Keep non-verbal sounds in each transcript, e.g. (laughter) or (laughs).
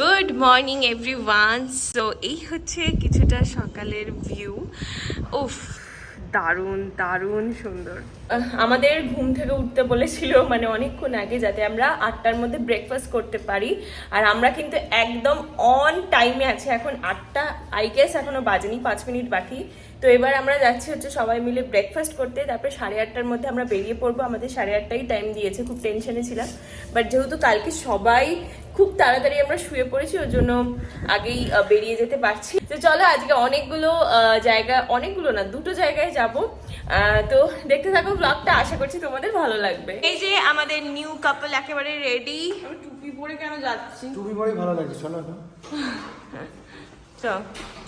Good morning everyone so এই হচ্ছে কিছুটা সকালের ভিউ উফ, দারুণ দারুণ সুন্দর। আমাদের ঘুম থেকে উঠতে বলেছিল মানে অনেকক্ষণ আগে, যাতে আমরা আটটার মধ্যে ব্রেকফাস্ট করতে পারি। আর আমরা কিন্তু একদম অন টাইমে আছি। এখন আটটা আই গেস এখনও বাজেনি, পাঁচ মিনিট বাকি। তো এবার আমরা যাচ্ছি হচ্ছে সবাই মিলে ব্রেকফাস্ট করতে তারপরে সাড়ে আটটার মধ্যে আমরা বেরিয়ে পড়ব। আমাদের সাড়ে আটটাই টাইম দিয়েছে খুব টেনশনে ছিলাম। বাট যেহেতু কালকে সবাই খুব তাড়াতাড়ি আমরা শুয়ে পড়েছি ওর জন্য আগেই বেরিয়ে যেতে পারছি। তো চলো আজকে অনেকগুলো জায়গা অনেকগুলো না দুটো জায়গায় যাব। তো দেখতে থাকো ব্লগটা আশা করছি তোমাদের ভালো লাগবে। এই যে আমাদের নিউ কাপল একেবারে রেডি আমি টুপি পরে কেন যাচ্ছি? টুপি পরে ভালো লাগছে চলো (laughs)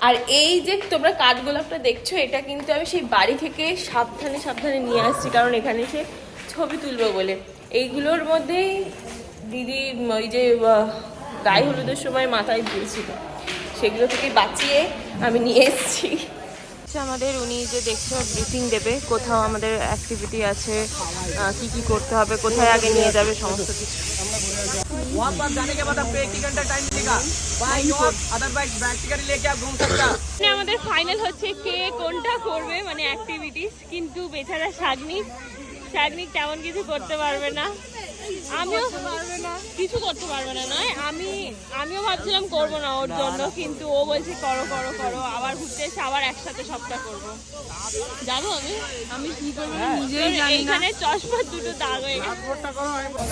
আর এই যে তোমরা কাঠগোলাপটা দেখছ এটা কিন্তু আমি সেই বাড়ি থেকে সাবধানে সাবধানে নিয়ে আসছি কারণ এখানে সে ছবি তুলবো বলে। এইগুলোর মধ্যেই দিদি ওই যে গায়ে হলুদের সময় মাথায় দিয়েছিল। সেগুলো থেকে বাঁচিয়ে আমি নিয়ে এসেছি। আমাদের উনি যে দেখছ ব্রিফিং দেবে কোথাও আমাদের অ্যাক্টিভিটি আছে কি কি করতে হবে কোথায় আগে নিয়ে যাবে সমস্ত কিছু। वहाँ पर जाने के बाद आपको एक ही घंटा टाइम मिलेगा बाइक और अदर बाइक प्रैक्टिकली लेके आप घूम सकते हैं মানে আমাদের ফাইনাল হচ্ছে কে কোনটা করবে মানে অ্যাক্টিভিটিস কিন্তু বেচারা শাগনিক শাগনিক তেমন কিছু করতে পারবে না আমিও পারবে না কিছু করতে পারবে না নয় আমি আমিও ভাবছিলাম করব না ওর জন্য কিন্তু ও বলছে করো করো করো আবার ঘুরতে এসে আবার একসাথে সবটা করব। যাব আমি? আমি কি করব আমি নিজেই জানি না। এইখানে চশমা দুটো দাগ হয়ে গেছে।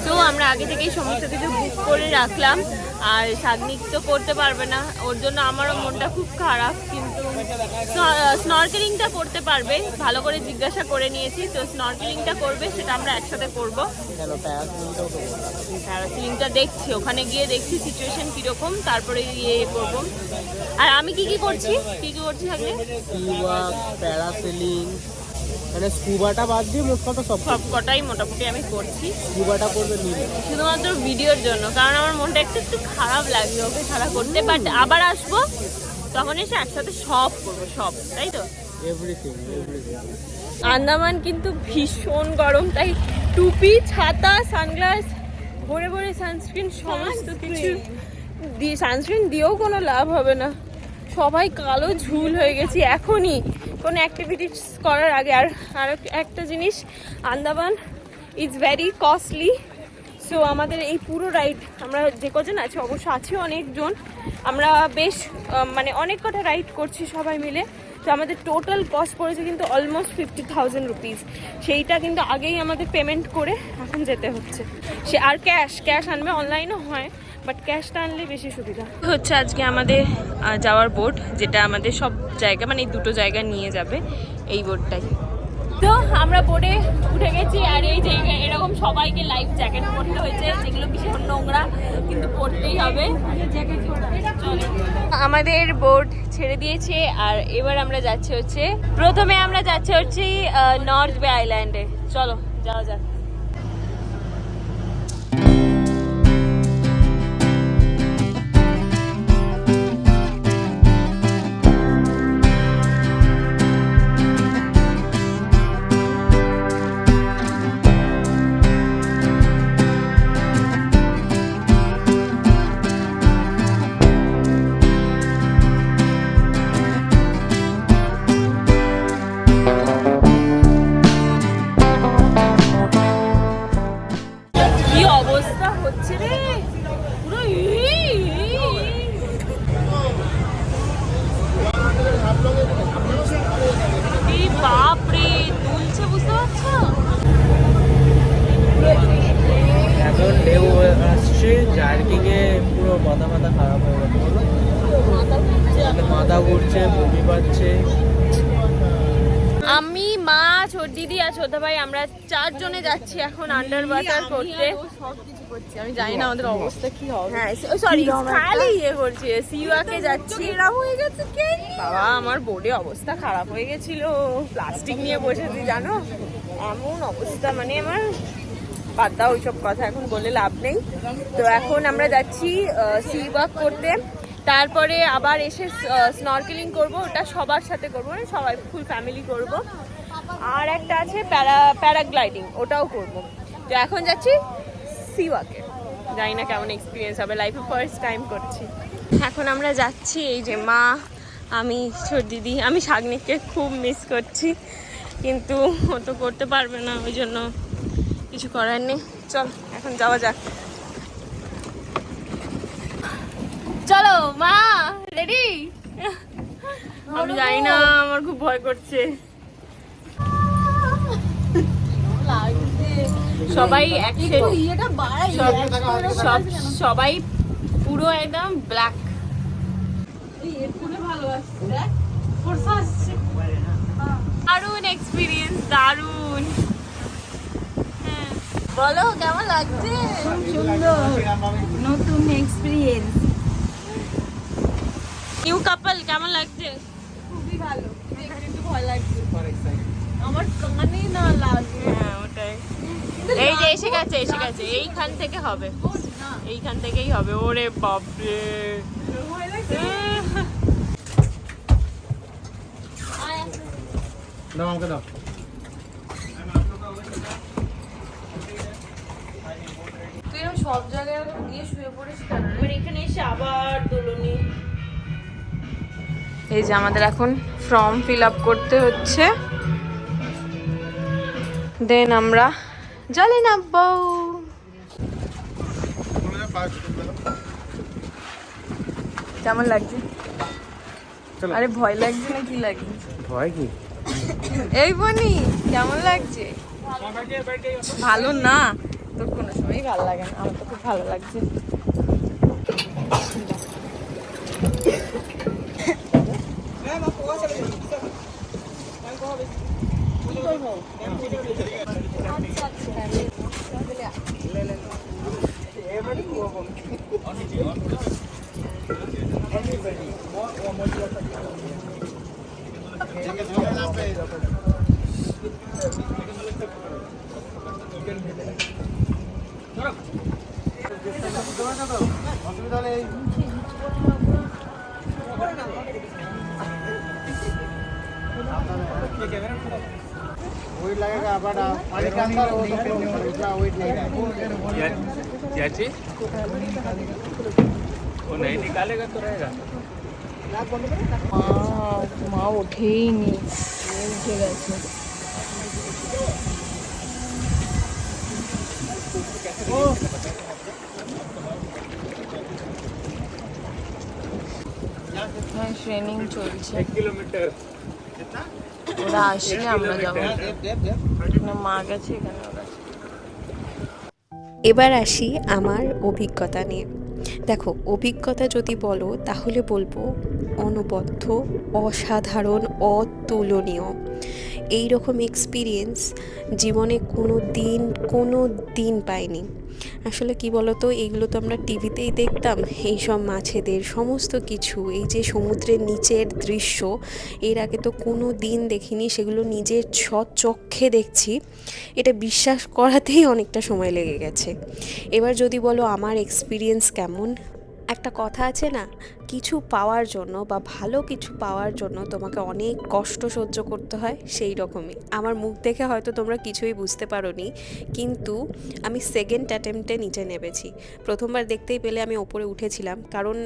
তো আমরা আগে থেকেই সমস্ত কিছু বুক করে রাখলাম আর শাগনিক তো করতে পারবে না ওর জন্য আমারও মনটা খুব খারাপ কিন্তু স্নরকেলিংটা করতে পারবে ভালো করে জিজ্ঞাসা করে নিয়েছি তো স্নরকেলিংটা করবে সেটা আমরা একসাথে করব। প্যারাসিলিংটা দেখছি ওখানে গিয়ে দেখছি সিচুয়েশন কীরকম তারপরে ইয়ে করব। আর আমি কি কি করছি? কি কি করছি আগে স্কুবা প্যারাসিলিং মানে স্কুবাটা বাদ দিয়ে মোট কথা সব সব কটাই মোটামুটি আমি করছি। স্কুবাটা করবে নীল শুধুমাত্র ভিডিওর জন্য কারণ আমার মনটা একটু একটু খারাপ লাগবে ওকে ছাড়া করতে। বাট আবার আসব তখন এসে একসাথে সব করব সব তাই তো? এভরিথিং এভরিথিং আন্দামান কিন্তু ভীষণ গরম তাই টুপি ছাতা সানগ্লাস ভরে ভরে সানস্ক্রিন সমস্ত কিছু দিয়ে সানস্ক্রিন দিয়েও কোনো লাভ হবে না। সবাই কালো ঝুল হয়ে গেছি এখনই। কোনো অ্যাক্টিভিটিস করার আগে। আর আর একটা জিনিস Andaman is very costly so আমাদের এই পুরো রাইড আমরা যে কজন আছি অবশ্য আছি অনেকজন। আমরা বেশ মানে অনেক কটা রাইড করছি সবাই মিলে। তো আমাদের টোটাল কস্ট পড়েছে কিন্তু অলমোস্ট ফিফটি থাউজেন্ড রুপিস সেইটা কিন্তু আগেই আমাদের পেমেন্ট করে এখন যেতে হচ্ছে। সে আর ক্যাশ ক্যাশ আনবে অনলাইনও হয় বাট ক্যাশটা আনলে বেশি সুবিধা। হচ্ছে আজকে আমাদের যাওয়ার বোট যেটা আমাদের সব জায়গা মানে এই দুটো জায়গা নিয়ে যাবে এই বোটটাই তো আমরা বোর্ডে উঠে গেছি, আর এই যে এরকম সবাইকে লাইফ জ্যাকেট পরতে হয়েছে, যেগুলো ভীষণ নোংরা, কিন্তু পরতেই হবে। আমাদের বোট ছেড়ে দিয়েছে আর এবার আমরা যাচ্ছি হচ্ছে প্রথমে আমরা যাচ্ছি হচ্ছে নর্থ বে আইল্যান্ডে চলো, যাওয়া যাক। এই বাপ বুঝতে পারছ? এখন ঢেউ আসছে জার্কিং পুরো মাথা মাথা খারাপ হয়ে গেছে। মাথা ঘুরছে। বমি পাচ্ছে। আমি মা ছোট দিদি আর ছোট ভাই আমরা চারজনে যাচ্ছি এখন আন্ডার ওয়াটার করতে। করছি আমি জানি না আমাদের অবস্থা কি হবে। হ্যাঁ সরি খালি ইয়ে করছি সিওয়াকে যাচ্ছি। এরা হয়ে গেছে কে বাবা আমার বোর্ডে অবস্থা খারাপ হয়ে গেছিল প্লাস্টিক নিয়ে বসেছি জানো? এমন অবস্থা মানে আমার বাদ দাও ওইসব কথা এখন বলে লাভ নেই। তো এখন আমরা যাচ্ছি সি ওয়াক করতে। তারপরে আবার এসে স্নরকেলিং করব ওটা সবার সাথে করব মানে সবাই ফুল ফ্যামিলি করব। আর একটা আছে প্যারা প্যারাগ্লাইডিং ওটাও করব। তো এখন যাচ্ছি সি ওয়াকে জানি না কেমন এক্সপিরিয়েন্স হবে লাইফে ফার্স্ট টাইম করছি। এখন আমরা যাচ্ছি এই যে মা আমি ছোট দিদি আমি শাগনিককে খুব মিস করছি কিন্তু ও তো করতে পারবে না ওই জন্য কিছু করার নেই। চল এখন যাওয়া যাক। চলো মা রেডি আমি জানি না আমার খুব ভয় করছে। সবাই ইয়েটা সব সব সবাই পুরো একদম ব্ল্যাক দারুণ এক্সপিরিয়েন্স হ্যাঁ। বলো কেমন লাগছে? সুন্দর। নতুন এক্সপিরিয়েন্স নিউ কাপল কেমন লাগছে? খুবই ভালো। একটু ভয় লাগছে। আমার কানে না লাগে। হ্যাঁ ওটাই। এই যে এসে গেছে এসে গেছে। এইখান থেকে হবে। এইখান থেকেই হবে। ওরে বাপরে। দাও আমাকে দাও। তুই এরকম সব জায়গায় দিয়ে শুয়ে পড়িস এবার এখানে এসে আবার দোলনি। এই যে আমাদের এখন ফর্ম ফিল আপ করতে হচ্ছে। দেন আমরা জলে নামবো। কেমন লাগছে। আরে ভয় লাগছে না কি লাগে? ভয় কি? এই বনি কেমন লাগছে? ভালো না। তোর কোনো সময়ই ভালো লাগে না। আমার তো খুব ভালো লাগছে। वेट लगेगा बट पानी के अंदर वो तो इतना वेट नहीं है क्या क्या चीज वो नहीं निकालेगा तो रहेगा মা মা ওঠেই নি ও উঠে গেছে হ্যাঁ ট্রেনিং চলছে एक किलोमीटर আমরা এবার আসি আমার অভিজ্ঞতা নিয়ে। দেখো, অভিজ্ঞতা যদি বলো, তাহলে বলব, অনবদ্য, অসাধারণ, অতুলনীয়। এই রকম এক্সপিরিয়েন্স জীবনে কোনো দিন কোনো দিন পাইনি। আসলে কি বলতো এইগুলো তো আমরা টিভিতেই দেখতাম, এইসব মাছেদের সমস্ত কিছু, এই যে সমুদ্রের নিচের দৃশ্য, এর আগে তো কোনো দিন দেখিনি, সেগুলো নিজের স্বচক্ষে দেখছি। এটা বিশ্বাস করাতেই অনেকটা সময় লেগে গেছে। এবার যদি বলো, আমার এক্সপিরিয়েন্স কেমন? একটা কথা আছে না কিছু পাওয়ার জন্য বা ভালো কিছু পাওয়ার জন্য তোমাকে অনেক কষ্ট সহ্য করতে হয় সেই রকমই। আমার মুখ দেখে হয়তো তোমরা কিছুই বুঝতে পারোনি, কিন্তু আমি সেকেন্ড অ্যাটেম্পটে নিচে নেমেছি। প্রথমবার দেখতেই পেলে আমি ওপরে উঠেছিলাম, কারণ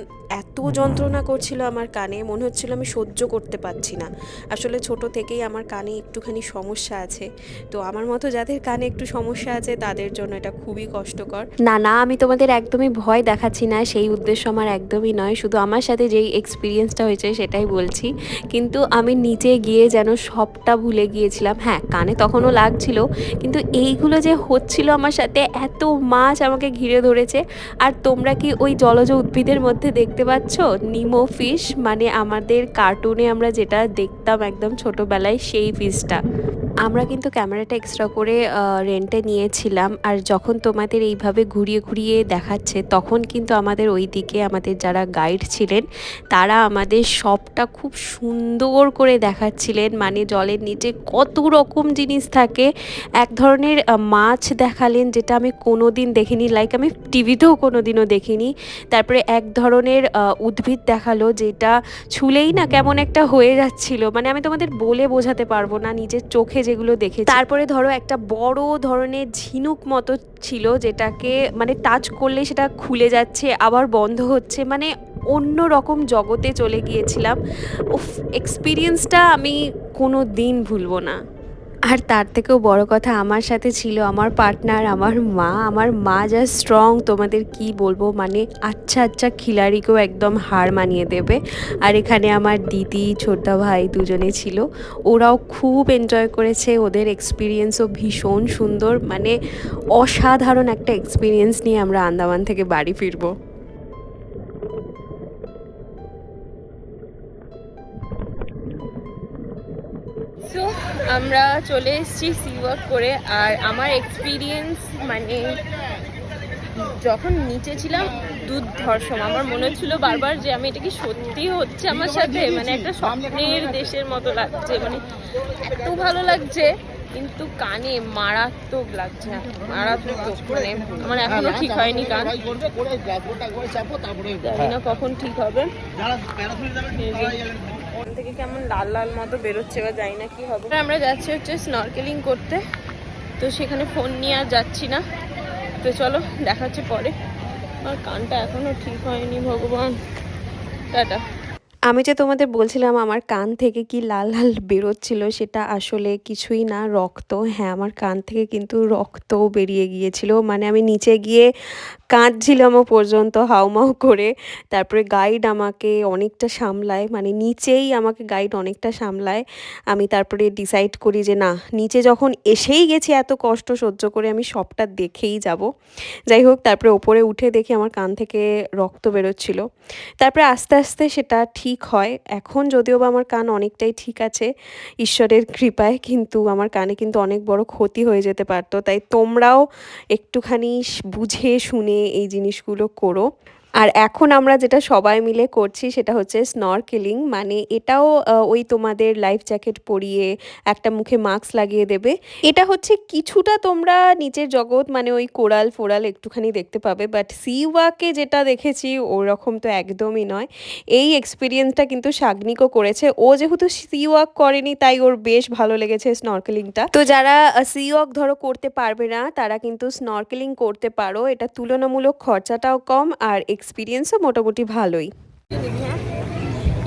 এত যন্ত্রণা করছিল আমার কানে, মনে হচ্ছিল আমি সহ্য করতে পারছি না। আসলে ছোট থেকেই আমার কানে একটুখানি সমস্যা আছে, তো আমার মতো যাদের কানে একটু সমস্যা আছে, তাদের জন্য এটা খুবই কষ্টকর। না না, আমি তোমাদের একদমই ভয় দেখাচ্ছি না, সেই উদ্দেশ্য আমার একদমই নয়, শুধু আমার সাথে যেই এক্সপিরিয়েন্সটা হয়েছে সেটাই বলছি। কিন্তু আমি নিচে গিয়ে যেন সবটা ভুলে গিয়েছিলাম। হ্যাঁ কানে তখনও লাগছিল, কিন্তু এইগুলো যে হচ্ছিল আমার সাথে, এত মাছ আমাকে ঘিরে ধরেছে। আর তোমরা কি ওই জলজ উদ্ভিদের মধ্যে দেখতে পাচ্ছ? নিমো ফিশ মানে আমাদের কার্টুনে আমরা যেটা দেখতাম একদম ছোটোবেলায়, সেই ফিশটা আমরা কিন্তু ক্যামেরাটা এক্সট্রা করে রেন্টে নিয়েছিলাম। আর যখন তোমাদের এইভাবে ঘুরিয়ে ঘুরিয়ে দেখাচ্ছে, তখন কিন্তু আমাদের ওই দিকে আমাদের যারা গাইড ছিলেন, তারা আমাদের সবটা খুব সুন্দর করে দেখাচ্ছিলেন। মানে জলের নিচে কত রকম জিনিস থাকে। এক ধরনের মাছ দেখালেন যেটা আমি কোনো দিন দেখিনি। লাইক আমি টিভিতেও কোনো দিনও দেখিনি। তারপরে এক ধরনের উদ্ভিদ দেখাল যেটা ছুলেই না কেমন একটা হয়ে যাচ্ছিল। মানে আমি তোমাদের বলে বোঝাতে পারব না, নিজের চোখে যেগুলো দেখে তারপরে ধরো একটা বড় ধরনের ঝিনুক মতো ছিল যেটাকে মানে টাচ করলে সেটা খুলে যাচ্ছে, আবার বন্ধ হচ্ছে মানে অন্য রকম জগতে চলে গিয়েছিলাম। এক্সপিরিয়েন্সটা আমি কোনো দিন ভুলবো না। আর তার থেকেও বড় কথা আমার সাথে ছিল আমার পার্টনার, আমার মা। আমার মা যা স্ট্রং তোমাদের কি বলব? মানে আচ্ছা আচ্ছা খিলাড়িকেও একদম হার মানিয়ে দেবে। আর এখানে আমার দিদি ছোটদা ভাই দুজনে ছিল। ওরাও খুব এনজয় করেছে। ওদের এক্সপিরিয়েন্সও ভীষণ সুন্দর। মানে অসাধারণ একটা এক্সপিরিয়েন্স নিয়ে আমরা আন্দামান থেকে বাড়ি ফিরবো। আমরা চলে এসেছি সি ওয়ার্ক করে, আর আমার এক্সপিরিয়েন্স মানে যখন নিচে ছিলাম দুধ ধর্ষম আমার মনে হচ্ছিল বারবার যে আমি এটা কি সত্যি হচ্ছে আমার সাথে? মানে একটা স্বপ্নের দেশের মতো লাগছে মানে এত ভালো লাগছে, কিন্তু কানে মারাত্মক লাগছে মারাত্মক মানে আমার এখনও ঠিক হয়নি কান। জানি না কখন ঠিক হবে। থেকে কেমন লাল লাল মতো বেরোচ্ছে বা যাই না কি হবে। আমরা যাচ্ছি হচ্ছে স্নর্কেলিং করতে। তো সেখানে ফোন নিয়ে আর যাচ্ছি না। তো চলো দেখাচ্ছে পরে। আমার কানটা এখনও ঠিক হয়নি, ভগবান। টাটা। আমি যে তোমাদের বলছিলাম আমার কান থেকে কি লাল লাল বেরোচ্ছিল, সেটা আসলে কিছুই না, রক্ত। হ্যাঁ আমার কান থেকে কিন্তু রক্ত বেরিয়ে গিয়েছিল। মানে আমি নিচে গিয়ে কাঁদছিলামও পর্যন্ত, হাউমাউ করে। তারপরে গাইড আমাকে অনেকটা সামলায় মানে নিচেই আমাকে গাইড অনেকটা সামলায়। আমি তারপরে ডিসাইড করি যে না, নিচে যখন এসেই গেছি এত কষ্ট সহ্য করে আমি সবটা দেখেই যাব। যাই হোক, তারপরে ওপরে উঠে দেখি আমার কান থেকে রক্ত বেরোচ্ছিল। তারপরে আস্তে আস্তে সেটা ঠিক হয়। এখন যদিও বা আমার কান অনেকটাই ঠিক আছে, ঈশ্বরের কৃপায়, কিন্তু আমার কানে কিন্তু অনেক বড় ক্ষতি হয়ে যেতে পারতো। তাই তোমরাও একটুখানি বুঝে শুনে এই জিনিসগুলো করো। আর এখন আমরা যেটা সবাই মিলে করছি সেটা হচ্ছে স্নরকেলিং মানে এটাও ওই তোমাদের লাইফ জ্যাকেট পরিয়ে একটা মুখে মাস্ক লাগিয়ে দেবে। এটা হচ্ছে কিছুটা তোমরা নিচের জগৎ মানে ওই কোরাল ফোরাল একটুখানি দেখতে পাবে বাট সি ওয়াকে যেটা দেখেছি ওরকম তো একদমই নয়। এই এক্সপিরিয়েন্সটা কিন্তু সাগ্নিকও করেছে। ও যেহেতু সি ওয়াক করেনি, তাই ওর বেশ ভালো লেগেছে স্নরকেলিংটা তো যারা সি ওয়াক ধরো করতে পারবে না, তারা কিন্তু স্নরকেলিং করতে পারো। এটা তুলনামূলক খরচাটাও কম, আর এক্সপিরিয়েন্সও মোটামুটি ভালোই।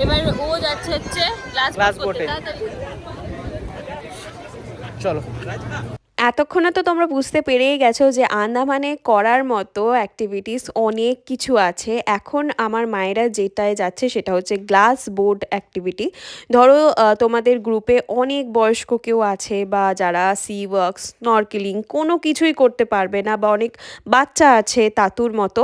এবার ও যাচ্ছে হচ্ছে। চলো। এতক্ষণে তো তোমরা বুঝতে পেরেই গেছো যে আন্দামানে করার মতো অ্যাক্টিভিটিস অনেক কিছু আছে। এখন আমার মায়েরা যেটায় যাচ্ছে সেটা হচ্ছে গ্লাস বোর্ড অ্যাক্টিভিটি ধরো তোমাদের গ্রুপে অনেক বয়স্ক কেউ আছে বা যারা সি ওয়ার্ক স্নরকেলিং কোনো কিছুই করতে পারবে না বা অনেক বাচ্চা আছে তাতুর মতো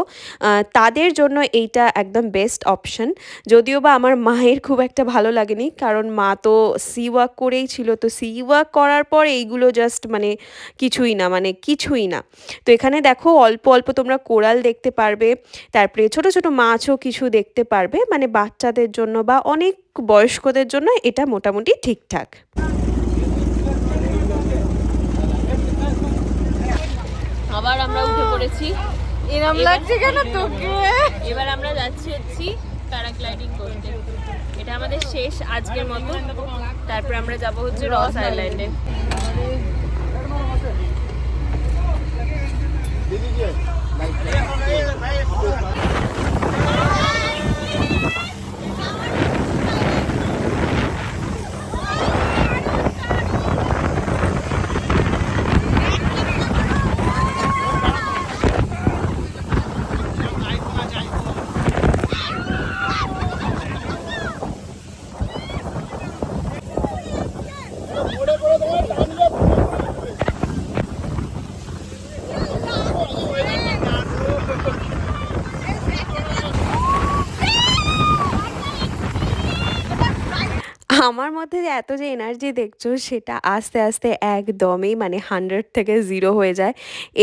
তাদের জন্য এইটা একদম বেস্ট অপশন যদিও বা আমার মায়ের খুব একটা ভালো লাগেনি, কারণ মা তো সি ওয়ার্ক করেই ছিল। তো সি ওয়ার্ক করার পর এইগুলো জাস্ট মানে কিছুই না মানে কিছুই না। তো এখানে দেখো অল্প অল্প তোমরা কোরাল দেখতে পারবে তারপরে ছোট ছোট মাছও কিছু দেখতে পারবে মানে বাচ্চাদের জন্য বা অনেক বয়স্কদের জন্য এটা মোটামুটি ঠিকঠাক। আবার আমরা উঠে পড়েছি। এরম এবার- লাগছে কেন তোকে? এবার আমরা যাচ্ছি হচ্ছি প্যারাগ্লাইডিং করতে। এটা আমাদের শেষ আজকের মতো। তারপর আমরা যাব হচ্ছে রস আইল্যান্ডে। আমার মধ্যে এত যে এনার্জি দেখছ, সেটা আস্তে আস্তে একদমই মানে হান্ড্রেড থেকে জিরো হয়ে যায়।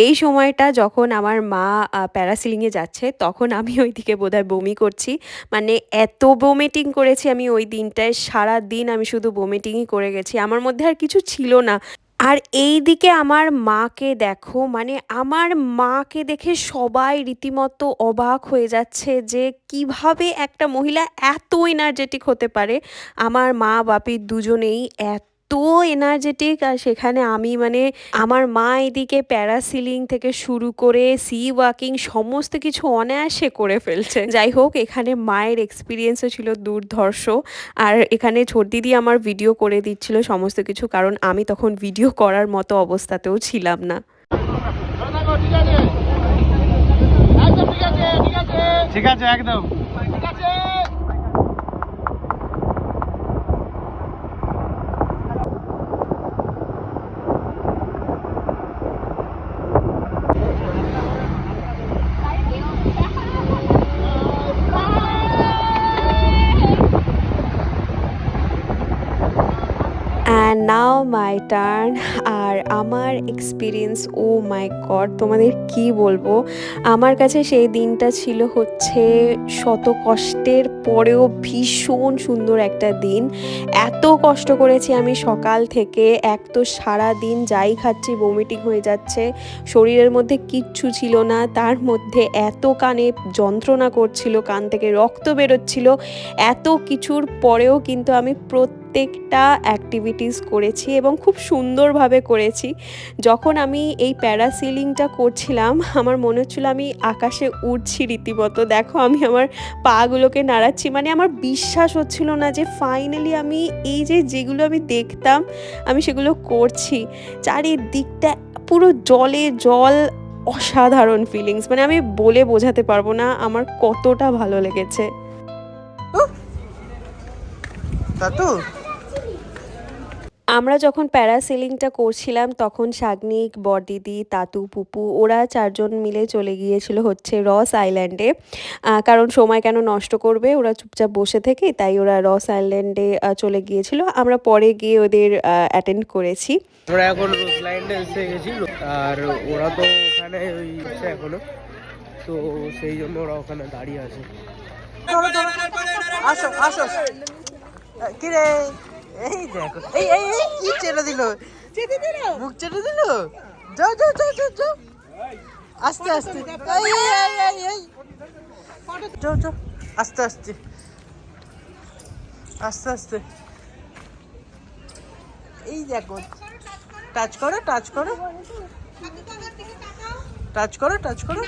এই সময়টা যখন আমার মা প্যারাসিলিংয়ে যাচ্ছে, তখন আমি ওই দিকে বোধহয় বমি করছি। মানে এত বমিটিং করেছি আমি ওই দিনটায় সারা দিন আমি শুধু বমিটিংই করে গেছি। আমার মধ্যে আর কিছু ছিল না। আর এই দিকে আমার মাকে দেখো মানে আমার মাকে দেখে সবাই রীতিমতো অবাক হয়ে যাচ্ছে যে কীভাবে একটা মহিলা এত এনার্জেটিক হতে পারে। আমার মা বাপি দুজনেই এত এনার্জেটিক আর সেখানে আমি মানে আমার মা এদিকে প্যারাসিলিং থেকে শুরু করে সি ওয়াকিং সমস্ত কিছু অনায়াসে করে ফেলছে। যাই হোক এখানে মায়ের এক্সপিরিয়েন্সও ছিল দুর্ধর্ষ। আর এখানে ছোট দিদি আমার ভিডিও করে দিচ্ছিল সমস্ত কিছু কারণ আমি তখন ভিডিও করার মতো অবস্থাতেও ছিলাম না। ঠিক আছে একদম অ্যান্ড নাও মাই টার্ন আর আমার এক্সপিরিয়েন্স ও মাই গড তোমাদের কি বলব? আমার কাছে সেই দিনটা ছিল হচ্ছে শত কষ্টের পরেও ভীষণ সুন্দর একটা দিন। এত কষ্ট করেছি আমি সকাল থেকে, এক তো সারা দিন যাই খাচ্ছি বমিটিং হয়ে যাচ্ছে, শরীরের মধ্যে কিচ্ছু ছিল না, তার মধ্যে এত কানে যন্ত্রণা করছিল, কান থেকে রক্ত বেরোচ্ছিল, এত কিছুর পরেও কিন্তু আমি প্রত্যেকটা অ্যাক্টিভিটিস করেছি এবং খুব সুন্দরভাবে করেছি। যখন আমি এই প্যারাসিলিংটা করছিলাম, আমার মনে হচ্ছিল আমি আকাশে উড়ছি রীতিমতো। দেখো, আমি আমার পাগুলোকে নাড়াচ্ছি। মানে আমার বিশ্বাস হচ্ছিল না যে ফাইনালি আমি এই যে যেগুলো আমি দেখতাম, আমি সেগুলো করছি। চারিদিকটা পুরো জলে জল, অসাধারণ ফিলিংস মানে আমি বলে বোঝাতে পারব না আমার কতটা ভালো লেগেছে। তাতু আমরা যখন প্যারাসেলিংটা করছিলাম তখন শাগনিক বরদিদি তাতু পুপু ওরা চারজন মিলে চলে গিয়েছিল হচ্ছে রস আইল্যান্ডে। কারণ সময় কেন নষ্ট করবে? ওরা চুপচাপ বসে থেকে তাই ওরা রস আইল্যান্ডে চলে গিয়েছিল। আমরা পরে গিয়ে ওদের অ্যাটেন্ড করেছি। আমরা এখন রোজল্যান্ডে এসে গেছি। আর ওরা তো ওখানে ওই এখনও। তো সেই জন্য ওরা ওখানে দাঁড়িয়ে আছে। আসো আসো কি রে এই দেখো এই এই এই কি চেটে দিল? চেটে দিল। মুখ চেটে দিল? যাও যাও যাও যাও যাও। আস্তে আস্তে। এই এই এই এই এই। যাও যাও। আস্তে আস্তে। আস্তে আস্তে। এই দেখো টাচ করো টাচ করো। টাচ করো টাচ করো।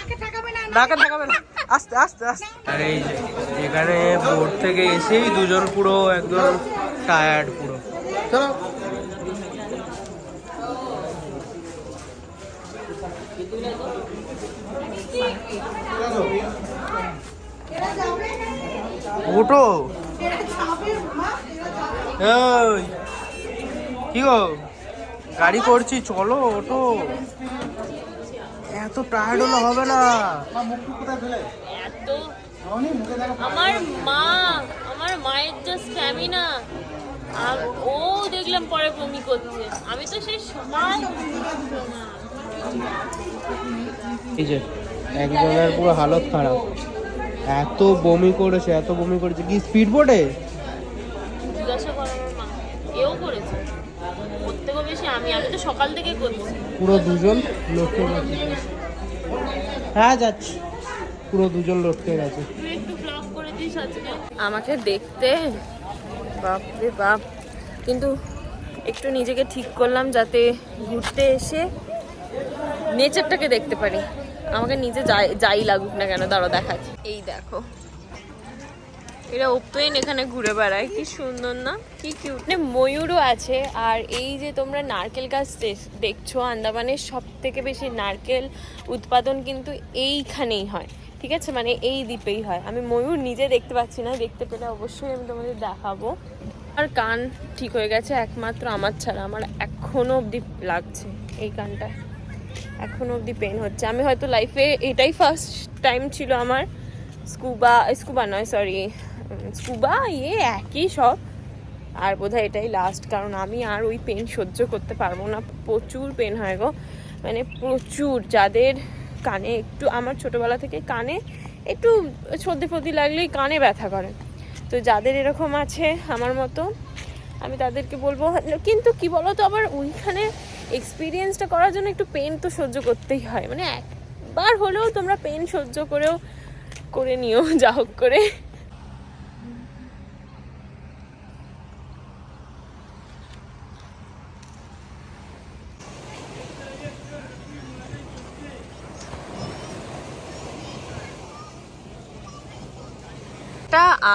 নাকে ঠেকাবে না আস্তে আস্তে আস্তে। আর এই যে এখানে বোর্ড থেকে এসেই দুজন পুরো একদম টায়ার্ড পুরো। চলো। এই কি গো? গাড়ি করছি চলো ওঠো। এত টায়ার্ড হলে হবে না। আমার মা আমার মায়ের যা স্ট্যামিনা আর ও দেখলাম পরে বমি করছে। আমি তো সেই সময় এই যে একজনের পুরো হালত খারাপ। এত বমি করেছে এত বমি করেছে। কি স্পিড বোটে জিজ্ঞাসা করো আমার মা এও করেছে। প্রত্যেকও বেশি আমি আমি তো সকাল থেকে করছি। পুরো দুজন গেছে। হ্যাঁ যাচ্ছি। পুরো দুজন লটকে গেছে। একটু ব্লগ করে দিস আজকে। আমাকে দেখতে বাপ রে বাপ। কিন্তু একটু নিজেকে ঠিক করলাম যাতে ঘুরতে এসে নেচারটাকে দেখতে পারি। আমাকে নিজে যাই যাই লাগুক না কেন দাঁড়া দেখাচ্ছি। এই দেখো। এরা ওপেন এখানে ঘুরে বেড়ায়, কি সুন্দর না, কি কিউট ময়ূরও আছে, আর এই যে তোমরা নারকেল গাছ দেখছ, আন্দামানের সব থেকে বেশি নারকেল উৎপাদন কিন্তু এইখানেই হয়। ঠিক আছে? মানে এই দ্বীপেই হয়। আমি ময়ূর নিজে দেখতে পাচ্ছি না, দেখতে পেলে অবশ্যই আমি তোমাদের দেখাবো। আর কান ঠিক হয়ে গেছে, একমাত্র আমার ছাড়া। আমার এখনও অবধি লাগছে এই কানটা। এখনও অবধি পেন হচ্ছে। আমি হয়তো লাইফে এটাই ফার্স্ট টাইম ছিল আমার। স্কুবা স্কুবা নয় সরি স্কুবা ইয়ে একই সব। আর বোধহয় এটাই লাস্ট কারণ আমি আর ওই পেন সহ্য করতে পারব না। প্রচুর পেন হয় গো। মানে প্রচুর। যাদের কানে একটু, আমার ছোটোবেলা থেকে কানে একটু সর্দি ফর্দি লাগলেই কানে ব্যথা করে। তো যাদের এরকম আছে আমার মতো, আমি তাদেরকে বলব, কিন্তু কি বলো তো আবার ওইখানে এক্সপিরিয়েন্সটা করার জন্য একটু পেন তো সহ্য করতেই হয়। মানে একবার হলেও তোমরা পেন সহ্য করেও, করে নিও, যা হোক করে।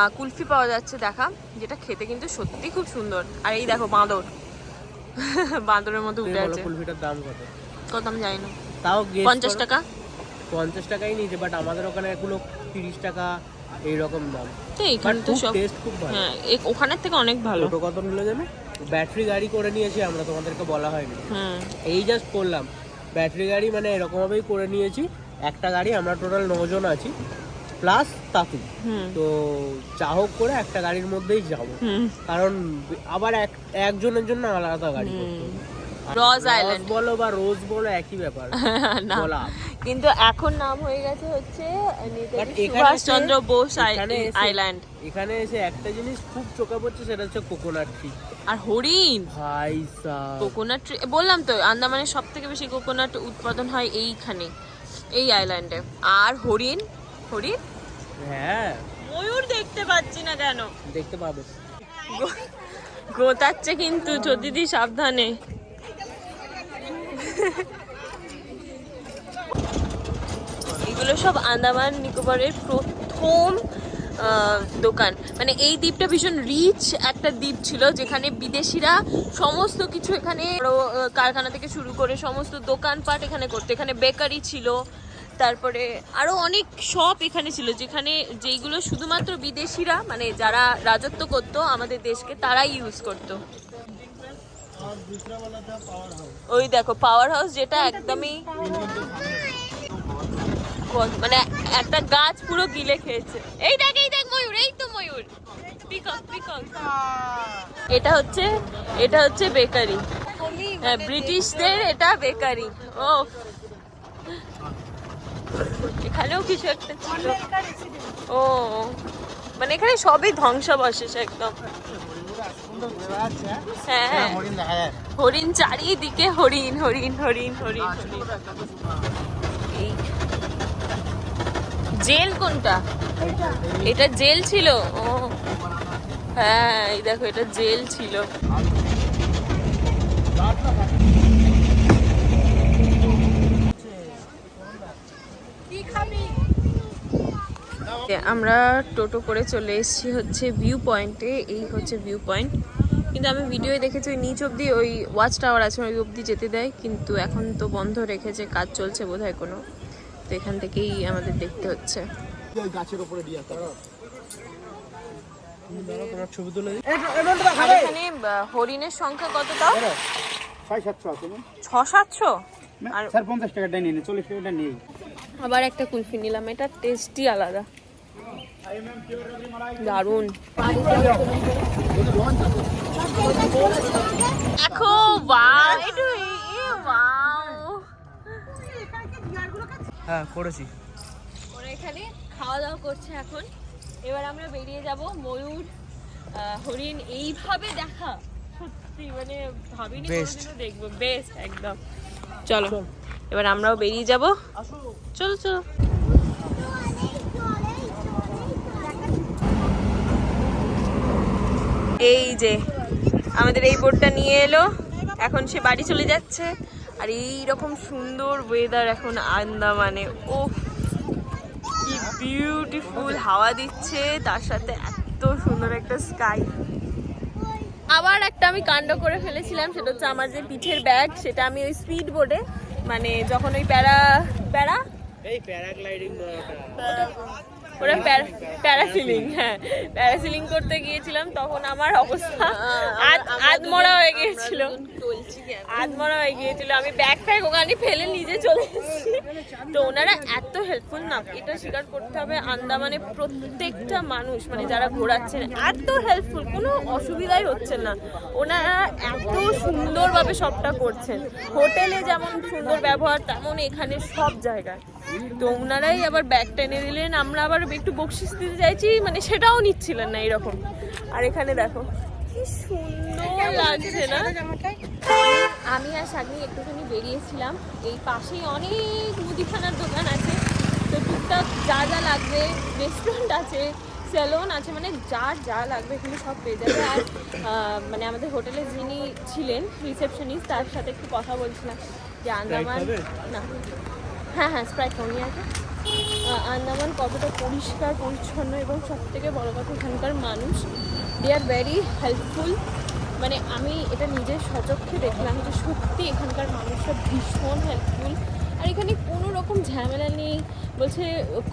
কুলফি পাওয়া যাচ্ছে দেখা যেটা খেতে কিন্তু সত্যি খুব সুন্দর। আর এই দেখো বাঁদর। (laughs) বাঁদরের মতো তুমি উঠে আছে। কুলফিটার দাম কত? কত আমি জানি না। তাও পঞ্চাশ। টাকা? পঞ্চাশ টাকাই নিয়েছে বাট আমাদের ওখানে এগুলো তিরিশ টাকা এইরকম দাম। এখানে তো সব টেস্ট খুব ভালো। হ্যাঁ ওখানের থেকে অনেক ভালো। টোটো কত নিল জানো? ব্যাটারি গাড়ি করে নিয়েছি আমরা তোমাদেরকে বলা হয়নি। হুম এই জাস্ট করলাম। ব্যাটারি গাড়ি মানে এরকমভাবেই করে নিয়েছি। একটা গাড়ি আমরা টোটাল নজন আছি। প্লাস তাতু তো চাহক করে একটা গাড়ির মধ্যেই যাব। কারণ আবার এক একজনের জন্য আলাদা গাড়ি রজ আইল্যান্ড বলো বা রোজ বলো একই ব্যাপার। (laughs) বলা কিন্তু এখন নাম হয়ে গেছে হচ্ছে নেতাজি But এখানে সুভাষ এসে- চন্দ্র বোস আইল্যান্ড এখানে এসে একটা জিনিস খুব চোখে পড়ছে সেটা হচ্ছে কোকোনাট ট্রি আর হরিণ। ভাই কোকোনাট ট্রি বললাম তো আন্দামানে সব থেকে বেশি কোকোনাট উৎপাদন হয় এইখানে এই আইল্যান্ডে আর হরিণ? হরিণ হ্যাঁ। ময়ূর দেখতে পাচ্ছি না কেন? দেখতে পাবে। গোতাচ্ছে কিন্তু যদি সাবধানে। এগুলো সব আন্দামান নিকোবরের প্রথম দোকান। মানে এই দ্বীপটা ভীষণ রিচ একটা দ্বীপ ছিল যেখানে বিদেশিরা সমস্ত কিছু এখানে কারখানা থেকে শুরু করে সমস্ত দোকানপাট এখানে করতো। এখানে বেকারি ছিল তারপরে আরও অনেক শপ এখানে ছিল যেখানে যেইগুলো শুধুমাত্র বিদেশিরা মানে যারা রাজত্ব করতো আমাদের দেশকে তারাই ইউজ করতো। ওই দেখো পাওয়ার হাউস যেটা একদমই মানে একটা গাছ পুরো গিলে খেয়েছে। এই দেখ এই দেখ ময়ূর এই তো ময়ূর। পিকক পিকক এটা হচ্ছে এটা হচ্ছে বেকারি। হ্যাঁ ব্রিটিশদের এটা বেকারি। ও এখানেও কিছু একটা ছিল। ও মানে এখানে সবই ধ্বংসাবশেষ একদম। হ্যাঁ হরিণ চারিদিকে হরিণ হরিণ হরিণ হরিণ হরিণ। জেল কোনটা? এটা জেল ছিল? ও। হ্যাঁ এই দেখো, এটা জেল ছিল। আমরা টোটো করে চলে এসেছি হচ্ছে ভিউ পয়েন্টে এই হচ্ছে ভিউ পয়েন্ট কিন্তু আমি ভিডিওয়ে দেখেছি ওই নিচ অবধি ওই ওয়াচ টাওয়ার আছে ওই অবধি যেতে দেয়। কিন্তু এখন তো বন্ধ রেখেছে কাজ চলছে বোধহয় কোনো। তো এখান থেকেই আমাদের দেখতে হচ্ছে। দিই। এখানে হরিণের সংখ্যা কত তাও ছয় সাতশো আছে ছ সাতশো? আর পঞ্চাশ টাকাটা নিয়ে চল্লিশ টাকাটা নেই আবার একটা কুলফি নিলাম এটা টেস্টই আলাদা। দারুণ দেখো একটু হ্যাঁ করেছি। ওরা এখানে খাওয়া দাওয়া করছে এখন। এবার আমরা বেরিয়ে যাব ময়ূর হরিণ। এইভাবে দেখা সত্যি মানে ভাবিনি. দেখব। বেস্ট একদম। চলো এবার আমরাও বেরিয়ে যাব। চলো চলো। এই যে আমাদের এই বোটটা নিয়ে এলো। এখন সে বাড়ি চলে যাচ্ছে। আর এই রকম সুন্দর ওয়েদার এখন আন্দামানে। ও কি বিউটিফুল হাওয়া দিচ্ছে। তার সাথে এত সুন্দর একটা স্কাই আবার একটা আমি কাণ্ড করে ফেলেছিলাম সেটা হচ্ছে আমার যে পিঠের ব্যাগ সেটা আমি ওই স্পিড বোর্ডে মানে যখন ওই প্যারা প্যারা? এই প্যারাগ্লাইডিং ওরা প্যারাসিলিং হ্যাঁ। প্যারাসিলিং করতে গিয়েছিলাম তখন আমার অবস্থা আধ আধমরা হয়ে গিয়েছিল। আধমরা হয়ে গিয়েছিল। আমি ব্যাগ ফ্যাগ ওখানে ফেলে নিজে চলে এসেছি। তো ওনারা এত হেল্পফুল না এটা স্বীকার করতে হবে আন্দামানে প্রত্যেকটা মানুষ মানে যারা ঘোরাচ্ছেন এত হেল্পফুল কোনো অসুবিধাই হচ্ছে না। ওনারা এত সুন্দরভাবে সবটা করছেন। হোটেলে যেমন সুন্দর ব্যবহার তেমন এখানে সব জায়গায়। তো ওনারাই আবার ব্যাগ টেনে দিলেন। আমরা আবার একটু বকশিস দিতে চাইছি মানে সেটাও নিচ্ছিলেন না এরকম। আর এখানে দেখো কি সুন্দর লাগছে না? আমি আর শাগনি একটুখানি বেরিয়েছিলাম। এই পাশেই অনেক মুদিখানার দোকান আছে। তো টুকটাক যা যা লাগবে রেস্টুরেন্ট আছে সেলুন আছে মানে যা যা লাগবে এখানে সব পেয়ে যাবে। আর মানে আমাদের হোটেলে যিনি ছিলেন রিসেপশনিস্ট তার সাথে একটু কথা বলছিলাম। যে আন্দামান না। হ্যাঁ হ্যাঁ স্প্রাইট আহ, আন্দামান কতটা পরিষ্কার পরিচ্ছন্ন এবং সব থেকে বড় কথা এখানকার মানুষ দে আর ভেরি হেল্পফুল মানে আমি এটা নিজের সচক্ষে দেখলাম যে সত্যি এখানকার মানুষরা ভীষণ হেল্পফুল আর এখানে কোনো রকম ঝামেলা নেই। বলছে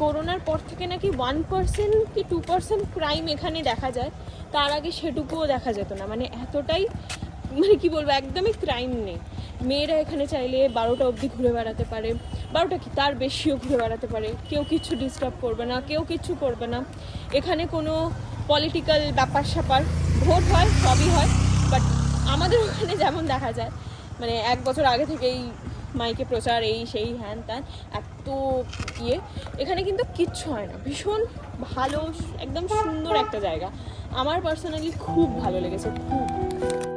করোনার পর থেকে নাকি ওয়ান পার্সেন্ট কি টু পার্সেন্ট ক্রাইম এখানে দেখা যায়। তার আগে সেটুকুও দেখা যেত না। মানে এতটাই মানে কি বলব একদমই ক্রাইম নেই। মেয়েরা এখানে চাইলে বারোটা অবধি ঘুরে বেড়াতে পারে। বারোটা কি তার বেশিও ঘুরে বেড়াতে পারে? কেউ কিছু ডিস্টার্ব করবে না, কেউ কিছু করবে না। এখানে কোনো পলিটিক্যাল ব্যাপার স্যাপার ভোট হয়, সবই হয় বাট আমাদের ওখানে যেমন দেখা যায় মানে এক বছর আগে থেকেই মাইকে প্রচার, এই সেই হ্যান ত্যান, এত ইয়ে। এখানে কিন্তু কিচ্ছু হয় না। ভীষণ ভালো, একদম সুন্দর একটা জায়গা। আমার পার্সোনালি খুব ভালো লেগেছে, খুব।